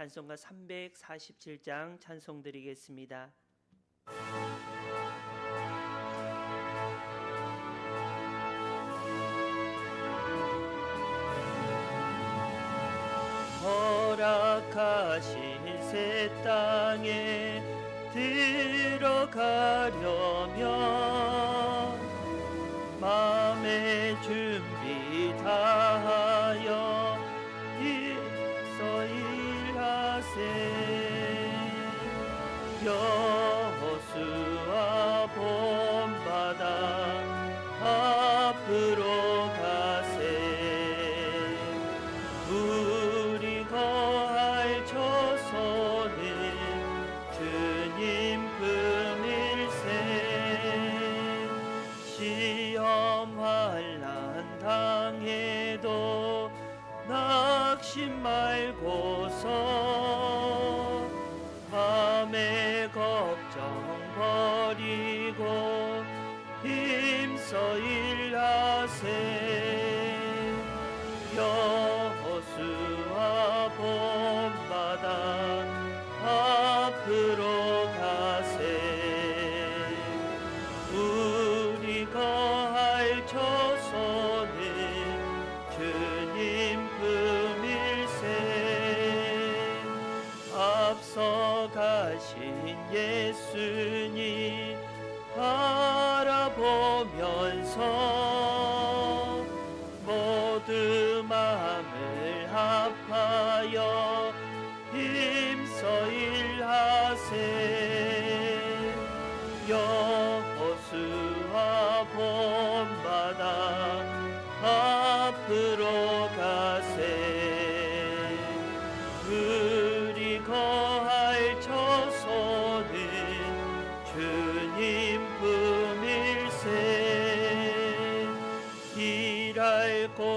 찬송가 347장 찬송 드리겠습니다. 허락하신 새 땅에 들어가려면 마음의 준비 여 일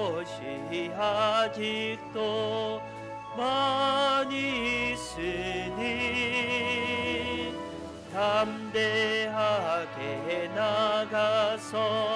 곳이 아직도 많이 있으니 담대하게 나가서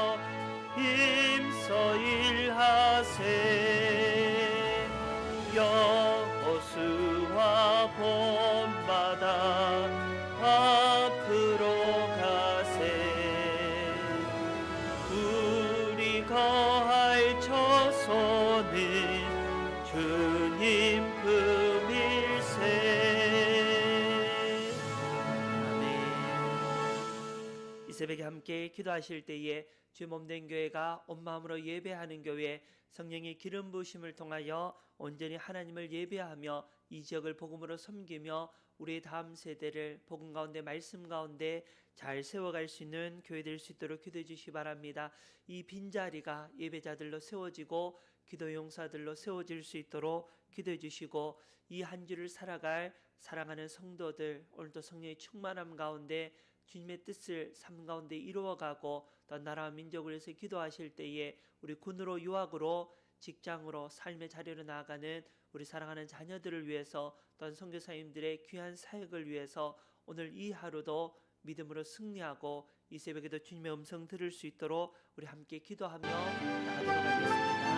기도하실 때에 주 몸된 교회가 온 마음으로 예배하는 교회 성령의 기름 부으심을 통하여 온전히 하나님을 예배하며 이 지역을 복음으로 섬기며 우리의 다음 세대를 복음 가운데 말씀 가운데 잘 세워갈 수 있는 교회 될 수 있도록 기도해 주시기 바랍니다. 이 빈자리가 예배자들로 세워지고 기도 용사들로 세워질 수 있도록 기도해 주시고 이 한 주를 살아갈 사랑하는 성도들 오늘도 성령의 충만함 가운데 주님의 뜻을 삶 가운데 이루어가고 또 나라와 민족을 위해서 기도하실 때에 우리 군으로 유학으로 직장으로 삶의 자리로 나아가는 우리 사랑하는 자녀들을 위해서 또한 선교사님들의 귀한 사역을 위해서 오늘 이 하루도 믿음으로 승리하고 이 새벽에도 주님의 음성 들을 수 있도록 우리 함께 기도하며 나가도록 하겠습니다.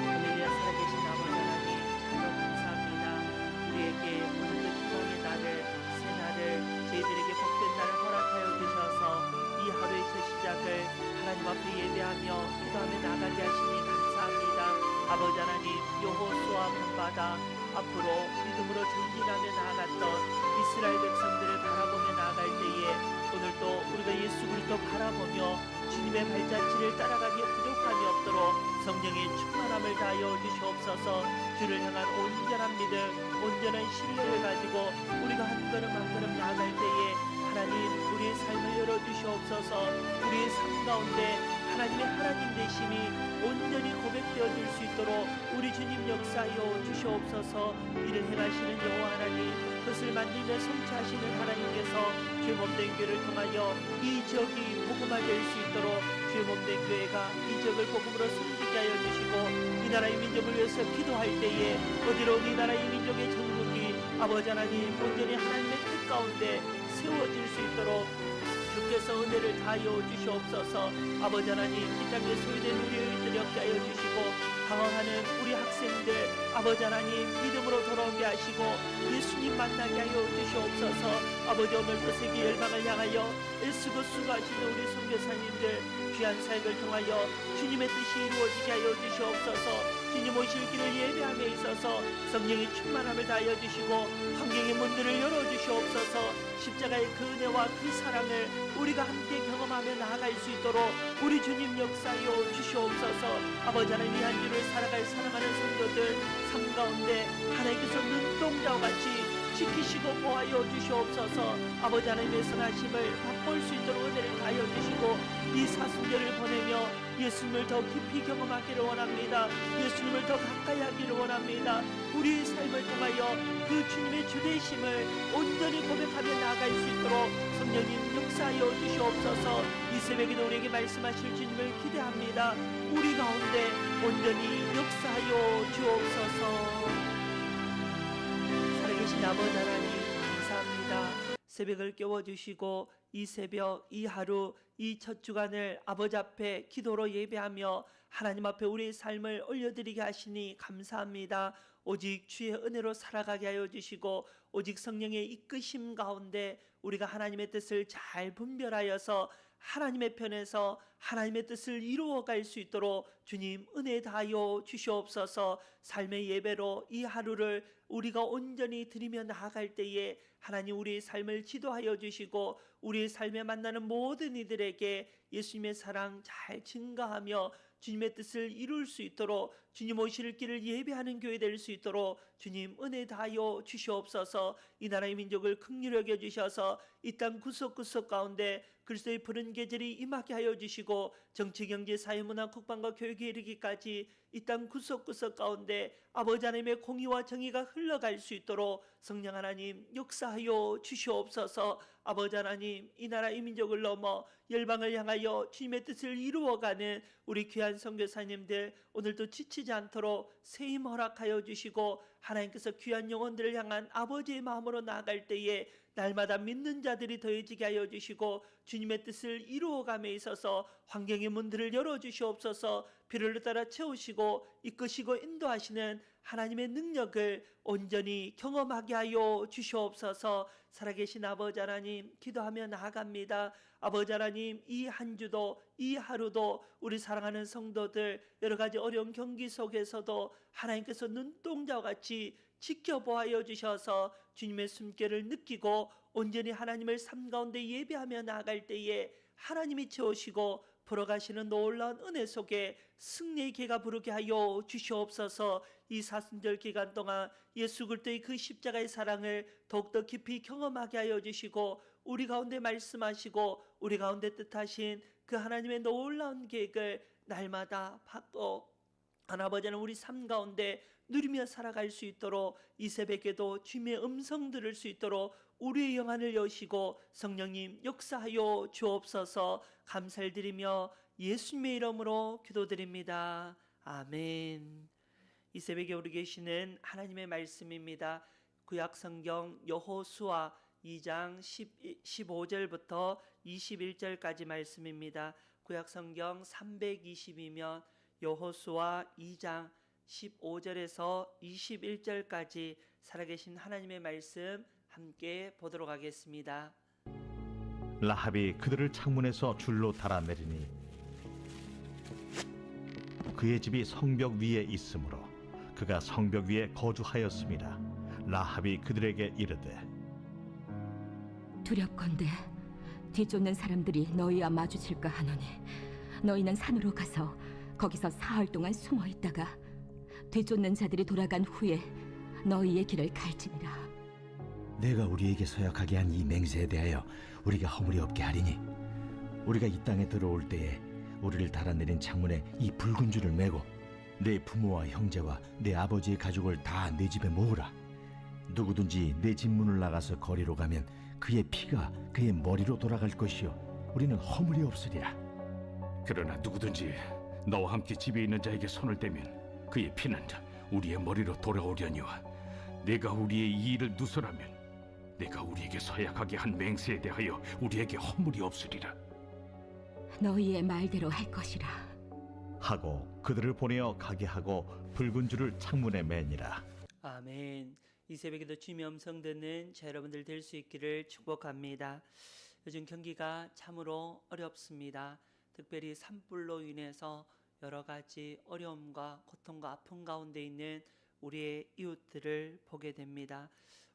할렐루야 살아계신 아버지 하나님 참으로 감사합니다. 우리에게 오늘도 희망의 날을 본바다 앞으로 믿음으로 전진하며 나아갔던 이 이스라엘 백성들을 바라보며 나아갈 때에 오늘도 우리가 예수 그리스도 바라보며 주님의 발자취를 따라가기에 부족함이 없도록 성령의 충만함을 다하여 주시옵소서. 주를 향한 온전한 믿음 온전한 신뢰를 가지고 우리가 한 걸음 한 걸음 나아갈 때에 하나님 우리의 삶을 열어주시옵소서. 우리의 삶 가운데 하나님의 하나님 되심이 온전히 고백되어질 수 있도록 우리 주님 역사하여 주시옵소서. 이를 행하시는 여호와 하나님 그것을 만들며 성취하시는 하나님께서 주의 몸된 교회를 통하여 이 지역이 복음화될 수 있도록 주의 몸된 교회가 이 지역을 복음으로 섬기게 하여 주시고 이 나라의 민족을 위해서 기도할 때에 어디로 이 나라의 민족의 정국이 아버지 하나님 온전히 하나님의 뜻 가운데 세워질 수 있도록 주께서 은혜를 다하여 주시옵소서. 아버지 하나님 이 땅에 소유된 우리의 엮게 하여 주시고 방황하는 우리 학생들 아버지 하나님 믿음으로 돌아오게 하시고 예수님 만나게 하여 주시옵소서. 아버지 오늘도 세계 열방을 향하여 애쓰고 수고하시는 우리 선교사님들 귀한 사역을 통하여 주님의 뜻이 이루어지게 하여 주시옵소서. 주님 오실 길을 예배함에 있어서 성령의 충만함을 다하여 주시고 환경의 문들을 열어주시옵소서. 십자가의 그 은혜와 그 사랑을 우리가 함께 경험하며 나아갈 수 있도록 우리 주님 역사여 주시옵소서. 아버지 하나님 이한 주를 살아갈 사랑하는 성도들 삶 가운데 하나님께서 눈동자와 같이 지키시고 보하여 주시옵소서. 아버지 하나님의 선하심을 맛볼 수 있도록 예수님을 더 깊이 경험하기를 원합니다. 예수님을 더 가까이 하기를 원합니다. 우리의 삶을 통하여 그 주님의 주대심을 온전히 고백하며 나아갈 수 있도록 성령님 역사하여 주시옵소서. 이 새벽에도 우리에게 말씀하실 주님을 기대합니다. 우리 가운데 온전히 역사하여 주옵소서. 살아계신 아버지 하나님. 새벽을 깨워주시고 이 새벽 이 하루 이 첫 주간을 아버지 앞에 기도로 예배하며 하나님 앞에 우리의 삶을 올려드리게 하시니 감사합니다. 오직 주의 은혜로 살아가게 하여 주시고 오직 성령의 이끄심 가운데 우리가 하나님의 뜻을 잘 분별하여서 하나님의 편에서 하나님의 뜻을 이루어갈 수 있도록 주님 은혜 다하여 주시옵소서 삶의 예배로 이 하루를 우리가 온전히 드리며 나아갈 때에 하나님 우리의 삶을 지도하여 주시고 우리의 삶에 만나는 모든 이들에게 예수님의 사랑 잘 증가하며 주님의 뜻을 이룰 수 있도록 주님 오실 길을 예배하는 교회 될 수 있도록 주님 은혜 다하여 주시옵소서. 이 나라의 민족을 여겨 주셔서 이 땅 구석구석 가운데 그리스도의 푸른 계절이 임하게 하여 주시고 정치 경제 사회 문화 국방과 교육에 이르기까지 이 땅 구석구석 가운데 아버지 하나님의 공의와 정의가 흘러갈 수 있도록 성령 하나님 역사하여 주시옵소서. 아버지 하나님 이 나라 이 민족을 넘어 열방을 향하여 주님의 뜻을 이루어가는 우리 귀한 선교사님들 오늘도 지치지 않도록 세임 허락하여 주시고 하나님께서 귀한 영혼들을 향한 아버지의 마음으로 나아갈 때에 날마다 믿는 자들이 더해지게 하여 주시고 주님의 뜻을 이루어감에 있어서 환경의 문들을 열어 주시옵소서. 비를 따라 채우시고 이끄시고 인도하시는 하나님의 능력을 온전히 경험하게 하여 주시옵소서. 살아계신 아버지 하나님 기도하며 나아갑니다. 아버지 하나님 이 한 주도 이 하루도 우리 사랑하는 성도들 여러 가지 어려운 경기 속에서도 하나님께서 눈동자와 같이 지켜보아여 주셔서 주님의 숨결을 느끼고 온전히 하나님을 삶 가운데 예배하며 나아갈 때에 하나님이 채우시고 풀어가시는 놀라운 은혜 속에 승리의 개가 부르게 하여 주시옵소서. 이 사순절 기간 동안 예수 그리스도의 그 십자가의 사랑을 더욱더 깊이 경험하게 하여 주시고 우리 가운데 말씀하시고 우리 가운데 뜻하신 그 하나님의 놀라운 계획을 날마다 받고 하나버지는 우리 삶 가운데 누리며 살아갈 수 있도록 이 새벽에도 주님의 음성 들을 수 있도록 우리의 영안을 여시고 성령님 역사하여 주옵소서 감사를 드리며 예수님의 이름으로 기도드립니다. 아멘. 이 새벽에 우리 계시는 하나님의 말씀입니다. 구약 성경 여호수아 2장 10, 15절부터 21절까지 말씀입니다. 구약 성경 320이면 여호수아 2장 15절에서 21절까지 살아계신 하나님의 말씀 함께 보도록 하겠습니다. 라합이 그들을 창문에서 줄로 달아내리니 그의 집이 성벽 위에 있으므로 그가 성벽 위에 거주하였습니다. 라합이 그들에게 이르되 두렵건대 뒤쫓는 사람들이 너희와 마주칠까 하노니 너희는 산으로 가서 거기서 사흘 동안 숨어 있다가 뒤쫓는 자들이 돌아간 후에 너희의 길을 갈지니라. 내가 우리에게 서약하게 한 이 맹세에 대하여 우리가 허물이 없게 하리니 우리가 이 땅에 들어올 때에 우리를 달아내린 창문에 이 붉은 줄을 메고 내 부모와 형제와 내 아버지의 가족을 다 내 집에 모으라. 누구든지 내 집 문을 나가서 거리로 가면 그의 피가 그의 머리로 돌아갈 것이요 우리는 허물이 없으리라. 그러나 누구든지 너와 함께 집에 있는 자에게 손을 떼면 그의 피는 우리의 머리로 돌아오려니와 내가 우리의 이 일을 누설하면 내가 우리에게 서약하게 한 맹세에 대하여 우리에게 허물이 없으리라 너희의 말대로 할 것이라 하고 그들을 보내어 가게 하고 붉은 줄을 창문에 매니라 아멘. 이 새벽에도 주님의 음성 듣는 자 여러분들 될 수 있기를 축복합니다. 요즘 경기가 참으로 어렵습니다. 특별히 산불로 인해서 여러 가지 어려움과 고통과 아픔 가운데 있는 우리의 이웃들을 보게 됩니다.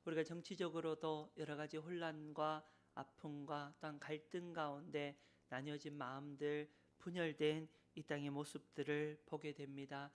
우리가 정치적으로도 여러 가지 혼란과 아픔과 또한 갈등 가운데 나뉘어진 마음들, 분열된 이 땅의 모습들을 보게 됩니다.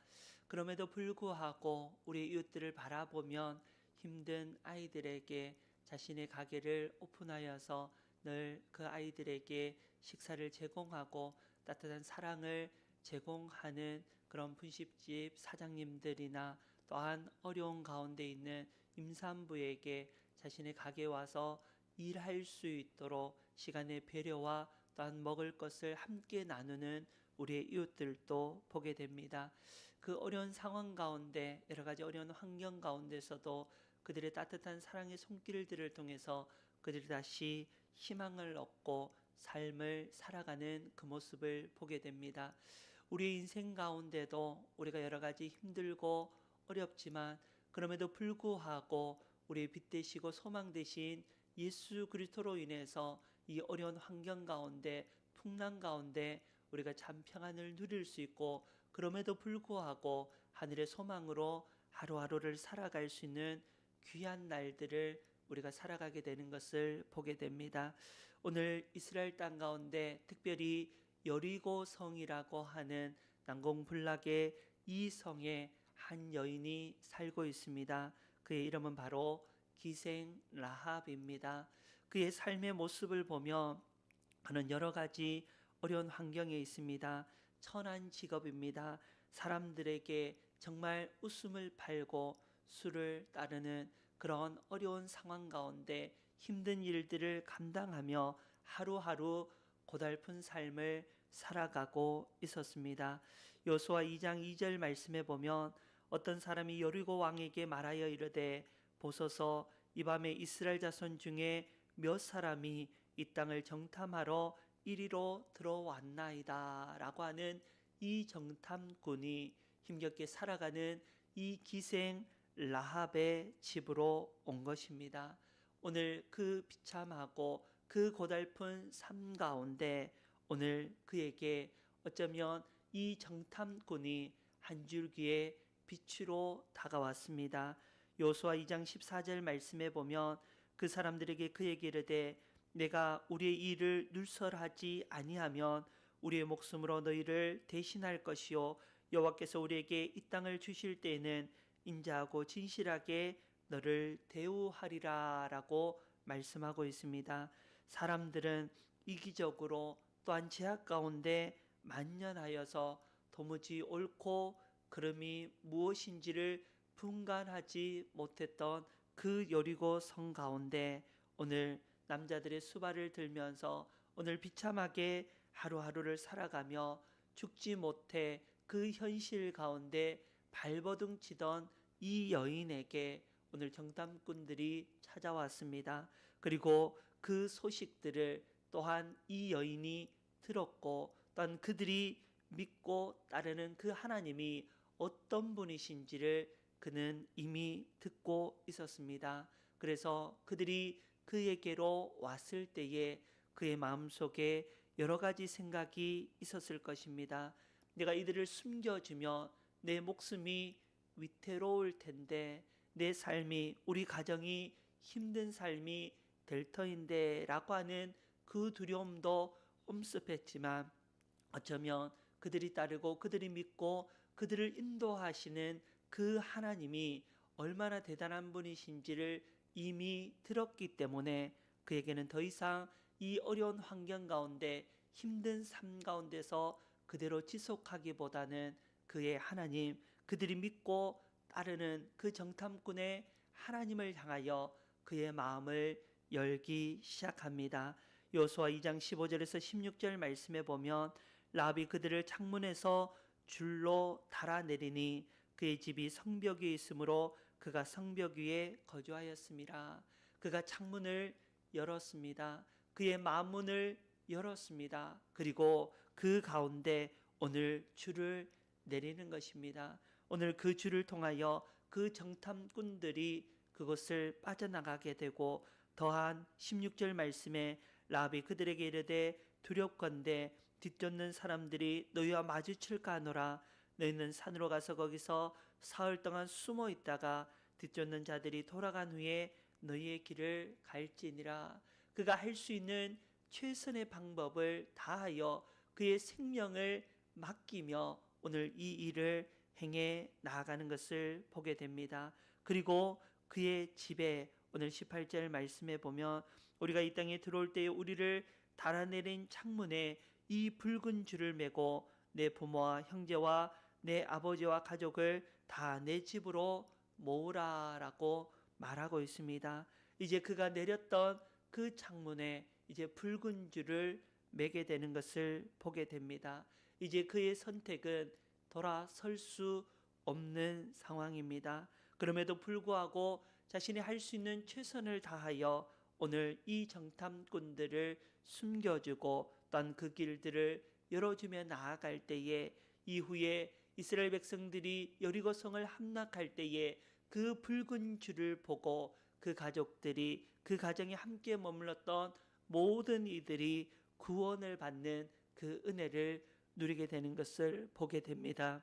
그럼에도 불구하고 우리 이웃들을 바라보면 힘든 아이들에게 자신의 가게를 오픈하여서 늘 그 아이들에게 식사를 제공하고 따뜻한 사랑을 제공하는 그런 분식집 사장님들이나 또한 어려운 가운데 있는 임산부에게 자신의 가게에 와서 일할 수 있도록 시간의 배려와 또한 먹을 것을 함께 나누는 우리의 이웃들도 보게 됩니다. 그 어려운 상황 가운데 여러 가지 어려운 환경 가운데서도 그들의 따뜻한 사랑의 손길들을 통해서 그들이 다시 희망을 얻고 삶을 살아가는 그 모습을 보게 됩니다. 우리의 인생 가운데도 우리가 여러 가지 힘들고 어렵지만 그럼에도 불구하고 우리의 빛 되시고 소망 되신 예수 그리스도로 인해서 이 어려운 환경 가운데 풍랑 가운데 우리가 참 평안을 누릴 수 있고 그럼에도 불구하고 하늘의 소망으로 하루하루를 살아갈 수 있는 귀한 날들을 우리가 살아가게 되는 것을 보게 됩니다. 오늘 이스라엘 땅 가운데 특별히 여리고 성이라고 하는 난공불락의 이 성에 한 여인이 살고 있습니다. 그의 이름은 바로 기생 라합입니다. 그의 삶의 모습을 보면 그는 여러 가지 어려운 환경에 있습니다. 천한 직업입니다. 사람들에게 정말 웃음을 팔고 술을 따르는 그런 어려운 상황 가운데 힘든 일들을 감당하며 하루하루 고달픈 삶을 살아가고 있었습니다. 요수아 2장 2절 말씀에 보면 어떤 사람이 여리고 왕에게 말하여 이르되 보소서 이 밤에 이스라엘 자손 중에 몇 사람이 이 땅을 정탐하러 이리로 들어왔나이다 라고 하는 이 정탐꾼이 힘겹게 살아가는 이 기생 라합의 집으로 온 것입니다. 오늘 그 비참하고 그 고달픈 삶 가운데 오늘 그에게 어쩌면 이 정탐꾼이 한 줄기의 빛으로 다가왔습니다. 요수아 2장 14절 말씀에 보면 그 사람들에게 그에게 이르되 내가 우리의 일을 눌설하지 아니하면 우리의 목숨으로 너희를 대신할 것이요 여호와께서 우리에게 이 땅을 주실 때에는 인자하고 진실하게 너를 대우하리라라고 말씀하고 있습니다. 사람들은 이기적으로 또한 제약 가운데 만연하여서 도무지 옳고 그름이 무엇인지를 분간하지 못했던 그 여리고 성 가운데 오늘 남자들의 수발을 들면서 오늘 비참하게 하루하루를 살아가며 죽지 못해 그 현실 가운데 발버둥 치던 이 여인에게 오늘 정탐꾼들이 찾아왔습니다. 그리고 그 소식들을 또한 이 여인이 들었고 또한 그들이 믿고 따르는 그 하나님이 어떤 분이신지를 그는 이미 듣고 있었습니다. 그래서 그들이 그에게로 왔을 때에 그의 마음속에 여러 가지 생각이 있었을 것입니다. 내가 이들을 숨겨주며 내 목숨이 위태로울 텐데 내 삶이 우리 가정이 힘든 삶이 될 터인데 라고 하는 그 두려움도 엄습했지만 어쩌면 그들이 따르고 그들이 믿고 그들을 인도하시는 그 하나님이 얼마나 대단한 분이신지를 이미 들었기 때문에 그에게는 더 이상 이 어려운 환경 가운데 힘든 삶 가운데서 그대로 지속하기보다는 그의 하나님 그들이 믿고 따르는 그 정탐꾼의 하나님을 향하여 그의 마음을 열기 시작합니다. 요수아 2장 15절에서 16절 말씀에 보면 라비 그들을 창문에서 줄로 달아내리니 그의 집이 성벽 위에 있으므로 그가 성벽 위에 거주하였습니다. 그가 창문을 열었습니다. 그의 마음문을 열었습니다. 그리고 그 가운데 오늘 줄을 내리는 것입니다. 오늘 그 줄을 통하여 그 정탐꾼들이 그곳을 빠져나가게 되고 더한 16절 말씀에 라비 그들에게 이르되 두렵건대 뒤쫓는 사람들이 너희와 마주칠까 하노라 너희는 산으로 가서 거기서 사흘 동안 숨어 있다가 뒤쫓는 자들이 돌아간 후에 너희의 길을 갈지니라 그가 할 수 있는 최선의 방법을 다하여 그의 생명을 맡기며 오늘 이 일을 행해 나아가는 것을 보게 됩니다. 그리고 그의 집에 오늘 18절 말씀에 보면 우리가 이 땅에 들어올 때에 우리를 달아내린 창문에 이 붉은 줄을 메고 내 부모와 형제와 내 아버지와 가족을 다 내 집으로 모으라라고 말하고 있습니다. 이제 그가 내렸던 그 창문에 이제 붉은 줄을 매게 되는 것을 보게 됩니다. 이제 그의 선택은 돌아설 수 없는 상황입니다. 그럼에도 불구하고 자신이 할 수 있는 최선을 다하여 오늘 이 정탐꾼들을 숨겨주고 또한 그 길들을 열어주며 나아갈 때에 이후에 이스라엘 백성들이 여리고성을 함락할 때에 그 붉은 줄을 보고 그 가족들이 그 가정에 함께 머물렀던 모든 이들이 구원을 받는 그 은혜를 누리게 되는 것을 보게 됩니다.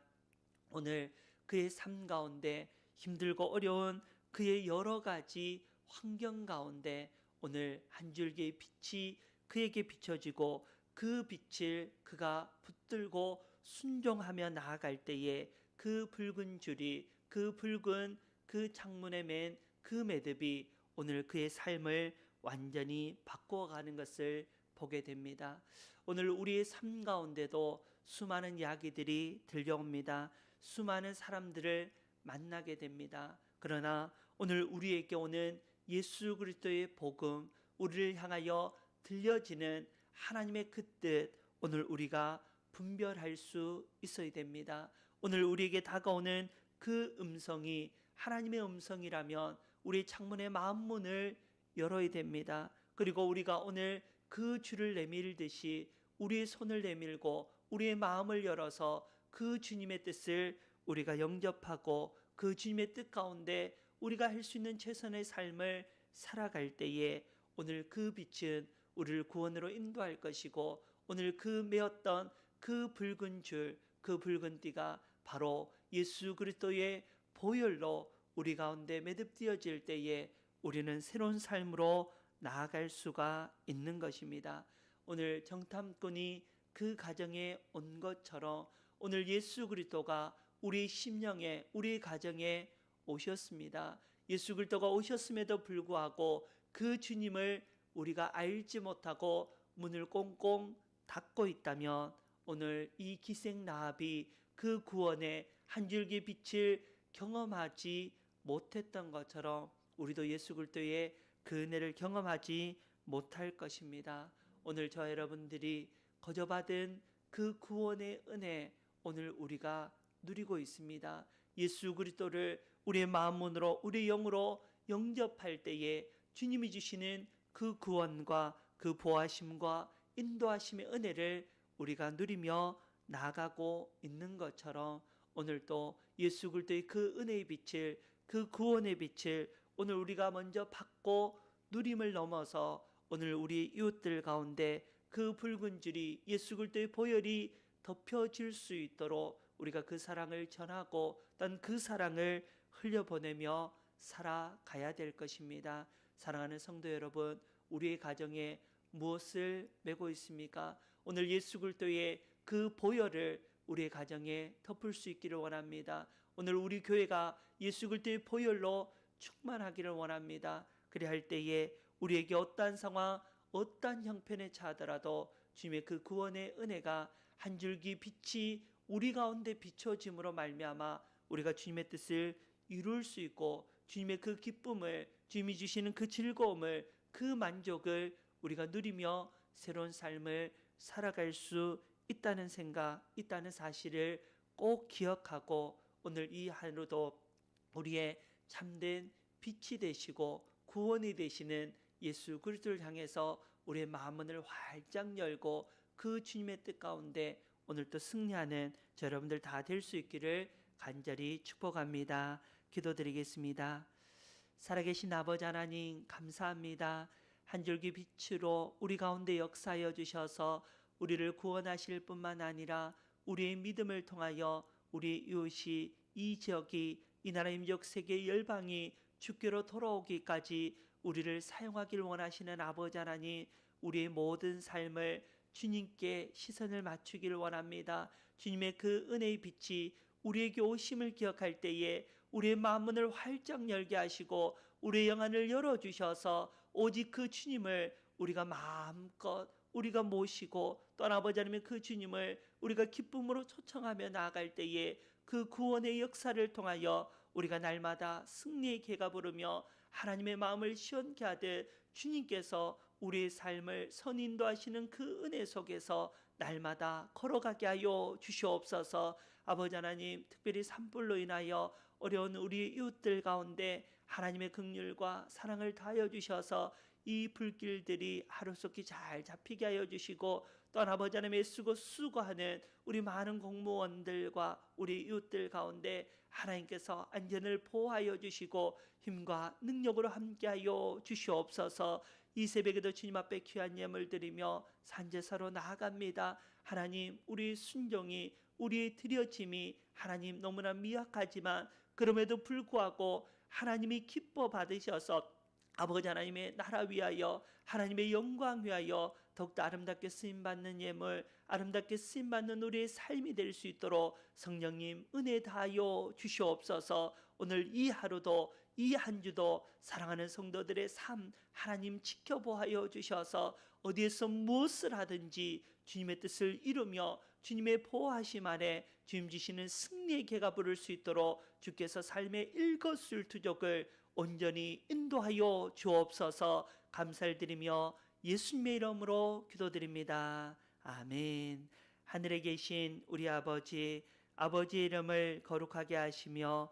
오늘 그의 삶 가운데 힘들고 어려운 그의 여러 가지 환경 가운데 오늘 한 줄기의 빛이 그에게 비춰지고 그 빛을 그가 붙들고 순종하며 나아갈 때에 그 붉은 줄이 그 붉은 그 창문에 맨 그 매듭이 오늘 그의 삶을 완전히 바꿔가는 것을 보게 됩니다. 오늘 우리의 삶 가운데도 수많은 이야기들이 들려옵니다. 수많은 사람들을 만나게 됩니다. 그러나 오늘 우리에게 오는 예수 그리스도의 복음, 우리를 향하여 들려지는 하나님의 그 뜻, 오늘 우리가 분별할 수 있어야 됩니다. 오늘 우리에게 다가오는 그 음성이 하나님의 음성이라면 우리 창문의 마음문을 열어야 됩니다. 그리고 우리가 오늘 그 줄을 내밀듯이 우리의 손을 내밀고 우리의 마음을 열어서 그 주님의 뜻을 우리가 영접하고 그 주님의 뜻 가운데 우리가 할 수 있는 최선의 삶을 살아갈 때에 오늘 그 빛은 우리를 구원으로 인도할 것이고 오늘 그 메었던 그 붉은 줄, 그 붉은 띠가 바로 예수 그리스도의 보혈로 우리 가운데 매듭되어질 때에 우리는 새로운 삶으로 나아갈 수가 있는 것입니다. 오늘 정탐꾼이 그 가정에 온 것처럼 오늘 예수 그리스도가 우리 심령에 우리 가정에 오셨습니다. 예수 그리스도가 오셨음에도 불구하고 그 주님을 우리가 알지 못하고 문을 꽁꽁 닫고 있다면 오늘 이 기생 나합이 그 구원의 한 줄기 빛을 경험하지 못했던 것처럼 우리도 예수 그리스도의 그 은혜를 경험하지 못할 것입니다. 오늘 저 여러분들이 거저 받은 그 구원의 은혜 오늘 우리가 누리고 있습니다. 예수 그리스도를 우리의 마음으로 우리의 영으로 영접할 때에 주님이 주시는 그 구원과 그 보하심과 인도하심의 은혜를 우리가 누리며 나아가고 있는 것처럼 오늘도 예수 그리스도의 그 은혜의 빛을 그 구원의 빛을 오늘 우리가 먼저 받고 누림을 넘어서 오늘 우리 이웃들 가운데 그 붉은 줄이 예수 그리스도의 보혈이 덮여질 수 있도록 우리가 그 사랑을 전하고 또 그 사랑을 흘려보내며 살아가야 될 것입니다. 사랑하는 성도 여러분, 우리의 가정에 무엇을 메고 있습니까? 오늘 예수 그리스도의 그 보혈을 우리의 가정에 덮을 수 있기를 원합니다. 오늘 우리 교회가 예수 그리스도의 보혈로 충만하기를 원합니다. 그리할 때에 우리에게 어떠한 상황, 어떠한 형편에 처하더라도 주님의 그 구원의 은혜가 한 줄기 빛이 우리 가운데 비춰짐으로 말미암아 우리가 주님의 뜻을 이룰 수 있고 주님의 그 기쁨을 주님이 주시는 그 즐거움을 그 만족을 우리가 누리며 새로운 삶을 살아갈 수 있다는 생각, 있다는 사실을 꼭 기억하고 오늘 이 하루도 우리의 참된 빛이 되시고 구원이 되시는 예수 그리스도를 향해서 우리의 마음문을 활짝 열고 그 주님의 뜻 가운데 오늘 또 승리하는 저 여러분들 다 될 수 있기를 간절히 축복합니다. 기도드리겠습니다. 살아계신 아버지 하나님 감사합니다. 한 줄기 빛으로 우리 가운데 역사하여 주셔서 우리를 구원하실 뿐만 아니라 우리의 믿음을 통하여 우리 이웃이 이 지역이 이 나라 임적 세계 열방이 주께로 돌아오기까지 우리를 사용하길 원하시는 아버지 하나님 우리의 모든 삶을 주님께 시선을 맞추기를 원합니다. 주님의 그 은혜의 빛이 우리에게 오심을 기억할 때에 우리의 마음문을 활짝 열게 하시고 우리의 영안을 열어 주셔서 오직 그 주님을 우리가 마음껏 우리가 모시고 떠나보자 하면 그 주님을 우리가 기쁨으로 초청하며 나아갈 때에 그 구원의 역사를 통하여 우리가 날마다 승리의 개가 부르며 하나님의 마음을 시원케 하듯 주님께서 우리의 삶을 선인도 하시는 그 은혜 속에서 날마다 걸어가게 하여 주시옵소서. 아버지 하나님 특별히 산불로 인하여 어려운 우리 이웃들 가운데 하나님의 긍휼과 사랑을 다하여 주셔서 이 불길들이 하루속히 잘 잡히게 하여 주시고 또한 아버지 하나님의 수고 수고하는 우리 많은 공무원들과 우리 이웃들 가운데 하나님께서 안전을 보호하여 주시고 힘과 능력으로 함께하여 주시옵소서 이 새벽에도 주님 앞에 귀한 예물 드리며 산제사로 나아갑니다. 하나님 우리 순종이 우리의 드려짐이 하나님 너무나 미약하지만 그럼에도 불구하고 하나님이 기뻐 받으셔서 아버지 하나님의 나라 위하여 하나님의 영광 위하여 더욱더 아름답게 쓰임 받는 예물 아름답게 쓰임 받는 우리의 삶이 될 수 있도록 성령님 은혜 다하여 주시옵소서. 오늘 이 하루도 이 한 주도 사랑하는 성도들의 삶 하나님 지켜보하여 주셔서 어디에서 무엇을 하든지 주님의 뜻을 이루며 주님의 보호하심 아래 주님 주시는 승리의 개가 부를 수 있도록 주께서 삶의 일거수일투족을 온전히 인도하여 주옵소서 감사를 드리며 예수님의 이름으로 기도드립니다. 아멘. 하늘에 계신 우리 아버지 아버지의 이름을 거룩하게 하시며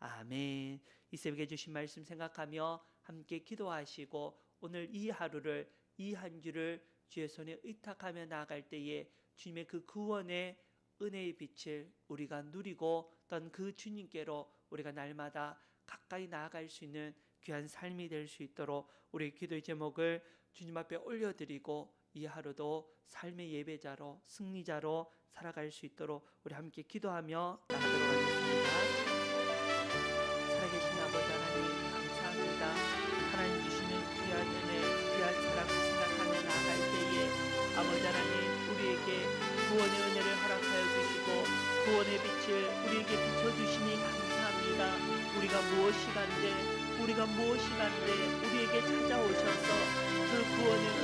아멘. 이 새벽에 주신 말씀 생각하며 함께 기도하시고 오늘 이 하루를 이 한 주를 주의 손에 의탁하며 나아갈 때에 주님의 그 구원의 은혜의 빛을 우리가 누리고 또그 주님께로 우리가 날마다 가까이 나아갈 수 있는 귀한 삶이 될 수 있도록 우리 기도의 제목을 주님 앞에 올려드리고 이 하루도 삶의 예배자로 승리자로 살아갈 수 있도록 우리 함께 기도하며 나가도록 하겠습니다. 구원의 은혜를 허락하여 주시고 구원의 빛을 우리에게 비춰주시니 감사합니다. 우리가 무엇이 간데 우리가 무엇이 간데 우리에게 찾아오셔서 그 구원의 은